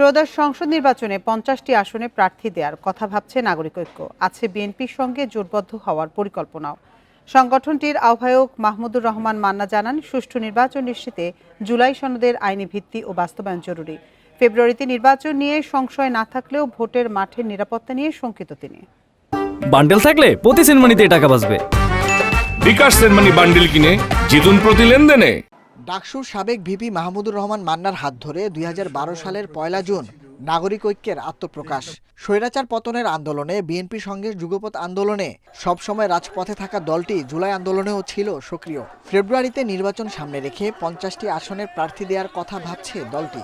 ত্রয়োদশ সংসদ নির্বাচনে পঞ্চাশটি আসনে প্রার্থী দেওয়ার কথা ভাবছে নাগরিক ঐক্য। আছে বিএনপির সঙ্গে জোটবদ্ধ হওয়ার পরিকল্পনাও। সংগঠনটির আহ্বায়ক মাহমুদুর রহমান মান্না জানান সুষ্ঠু নির্বাচন নিশ্চিতে জুলাই সনদের আইনি ভিত্তি ও বাস্তবায়ন জরুরি। ফেব্রুয়ারিতে নির্বাচন নিয়ে সংশয় না থাকলেও ভোটের মাঠের নিরাপত্তা নিয়ে শঙ্কিত তিনি। বান্ডেল থাকলে প্রতি সেনমানিতে টাকা বাঁচবে। বিকাশ সেনমানি বান্ডিল কিনে জিতুন প্রতি লেনদেনে। ডাকসুর সাবেক ভিপি মাহমুদুর রহমান মান্নার হাত ধরে দুই হাজার বারো সালের পয়লা জুন নাগরিক ঐক্যের আত্মপ্রকাশ। স্বৈরাচার পতনের আন্দোলনে বিএনপির সঙ্গে যুগপৎ আন্দোলনে সবসময় রাজপথে থাকা দলটি জুলাই আন্দোলনেও ছিল সক্রিয়। ফেব্রুয়ারিতে নির্বাচন সামনে রেখে পঞ্চাশটি আসনের প্রার্থী দেওয়ার কথা ভাবছে দলটি।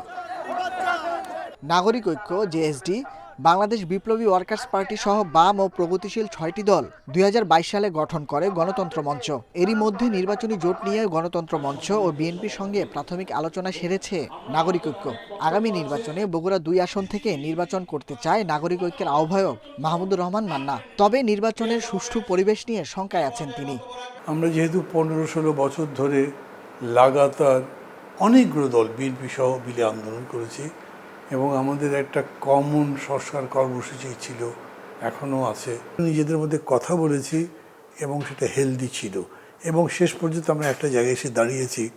নাগরিক ঐক্য জেএসডি বাংলাদেশ বিপ্লবী ওয়ার্কার্স পার্টি সহ বাম ও প্রগতিশীল ছয়টি দল দু হাজার বাইশ সালে গঠন করে গণতন্ত্র মঞ্চ। এরই মধ্যে নির্বাচনী জোট নিয়ে গণতন্ত্র মঞ্চ ও বিএনপির সঙ্গে প্রাথমিক আলোচনা সেরেছে নাগরিক ঐক্য। আগামী নির্বাচনে বগুড়া দুই আসন থেকে নির্বাচন করতে চায় নাগরিক ঐক্যের আহ্বায়ক মাহমুদুর রহমান মান্না। তবে নির্বাচনের সুষ্ঠু পরিবেশ নিয়ে শঙ্কায় আছেন তিনি। আমরা যেহেতু পনেরো ষোলো বছর ধরে লাগাতার অনেকগুলো দল বিএনপি সহ মিলে আন্দোলন করেছি এবং আমাদের একটা কমন সংস্কার কর্মসূচি ছিল, এখনও আছে। নিজেদের মধ্যে কথা বলেছি এবং সেটা হেলদি ছিল। এবং শেষ পর্যন্ত আমরা একটা জায়গায় এসে দাঁড়িয়েছি।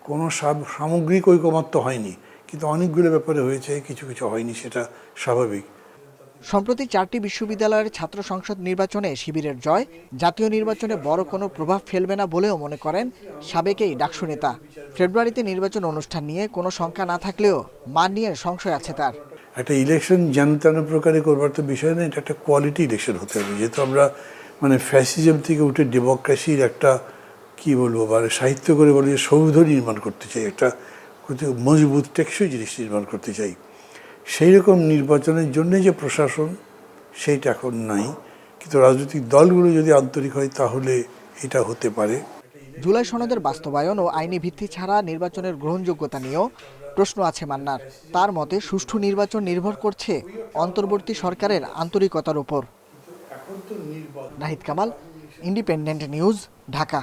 কোনো সাব- সামগ্রিক ঐকমত্য হয়নি, কিন্তু অনেকগুলো ব্যাপারে হয়েছে, কিছু কিছু হয়নি, সেটা স্বাভাবিক। সম্প্রতি চারটি বিশ্ববিদ্যালয়ের ছাত্র সংসদ নির্বাচনে শিবিরের জয়। জাতীয় নির্বাচনে বড় কোনো প্রভাব ফেলবে না বলেও মনে করেন সাবেকেই ডাকসু নেতা। ফেব্রুয়ারিতে নির্বাচন অনুষ্ঠান নিয়ে কোনো শঙ্কা না থাকলেও মান নিয়ে সংশয় আছে তার। একটা ইলেকশন জানতানো প্রকারে করবার তো বিষয় না, এটা একটা কোয়ালিটি ইলেকশন হতে হবে। যেহেতু আমরা মানে ফ্যাসিজম থেকে উঠে ডেমোক্রেসির একটা, কি বলব মানে সাহিত্য করে বলি যে সৌধ নির্মাণ করতে চাই, একটা মজবুত টেকসই জিনিস নির্মাণ করতে চাই। সেই রকম নির্বাচনের জন্যে যে প্রশাসন, সেইটা এখন নাই। কিন্তু রাজনৈতিক দলগুলো যদি আন্তরিক হয়, তাহলে এটা হতে পারে। জুলাই সনদের বাস্তবায়ন ও আইনি ভিত্তি ছাড়া নির্বাচনের গ্রহণযোগ্যতা নিয়েও প্রশ্ন আছে মান্নার। তার মতে, সুষ্ঠু নির্বাচন নির্ভর করছে অন্তর্বর্তী সরকারের আন্তরিকতার উপর। Nahid Kamal independent news Dhaka.